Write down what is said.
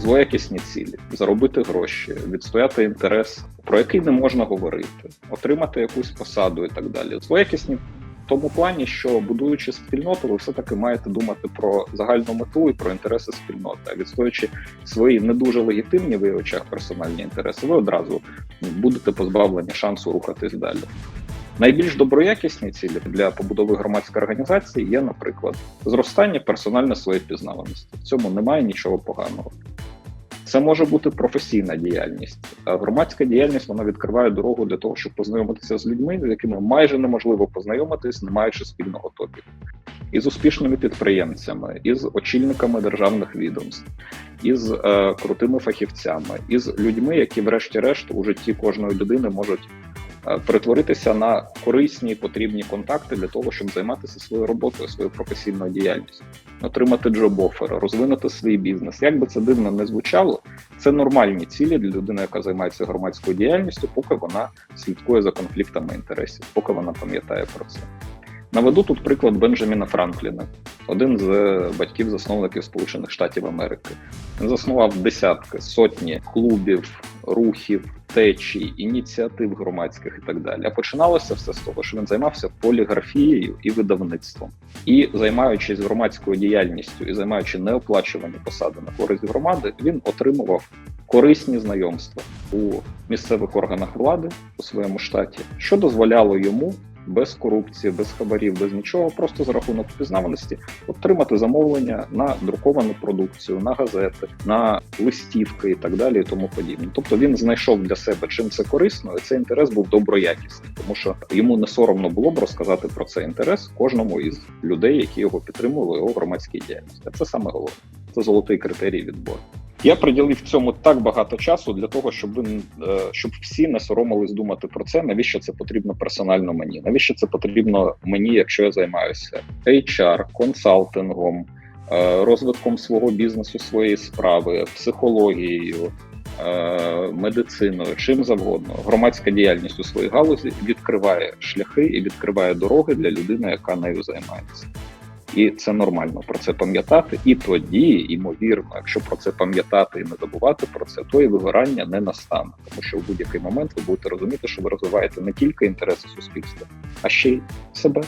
злоякісні цілі, заробити гроші, відстояти інтерес, про який не можна говорити, отримати якусь посаду і так далі. Злоякісні в тому плані, що будуючи спільноту, ви все таки маєте думати про загальну мету і про інтереси спільноти. А відстоюючи свої не дуже легітимні в очах персональні інтереси, ви одразу будете позбавлені шансу рухатись далі. Найбільш доброякісні цілі для побудови громадської організації є, наприклад, зростання персонально своєї пізнаваності. В цьому немає нічого поганого. Це може бути професійна діяльність. А громадська діяльність вона відкриває дорогу для того, щоб познайомитися з людьми, з якими майже неможливо познайомитись, не маючи спільного топіку. І з успішними підприємцями, і з очільниками державних відомств, і з е, крутими фахівцями, і з людьми, які, врешті-решт, у житті кожної людини можуть перетворитися на корисні потрібні контакти для того, щоб займатися своєю роботою, своєю професійною діяльністю, отримати джоб-офери, розвинути свій бізнес. Як би це дивно не звучало, це нормальні цілі для людини, яка займається громадською діяльністю, поки вона слідкує за конфліктами інтересів, поки вона пам'ятає про це. Наведу тут приклад Бенджаміна Франкліна, один з батьків засновників Сполучених Штатів Америки. Він заснував десятки, сотні клубів, рухів, течій, ініціатив громадських і так далі. А починалося все з того, що він займався поліграфією і видавництвом. І займаючись громадською діяльністю і займаючи неоплачувані посади на користь громади, він отримував корисні знайомства у місцевих органах влади у своєму штаті, що дозволяло йому без корупції, без хабарів, без нічого, просто за рахунок впізнаваності отримати замовлення на друковану продукцію, на газети, на листівки і так далі, і тому подібне. Тобто він знайшов для себе чим це корисно, і цей інтерес був доброякісний, тому що йому не соромно було б розказати про цей інтерес кожному із людей, які його підтримували його громадській діяльності. Це саме головне. Це золотий критерій відбору. Я приділив цьому так багато часу для того, щоб ви е, щоб всі не соромились думати про це. Навіщо це потрібно персонально мені? Навіщо це потрібно мені, якщо я займаюся HR, консалтингом, е, розвитком свого бізнесу, своєї справи, психологією, е, медициною, чим завгодно, громадська діяльність у своїй галузі відкриває шляхи і відкриває дороги для людини, яка нею займається. І це нормально про це пам'ятати. І тоді, ймовірно, якщо про це пам'ятати і не забувати про це, то і вигорання не настане, тому що в будь-який момент ви будете розуміти, що ви розвиваєте не тільки інтереси суспільства, а ще й себе.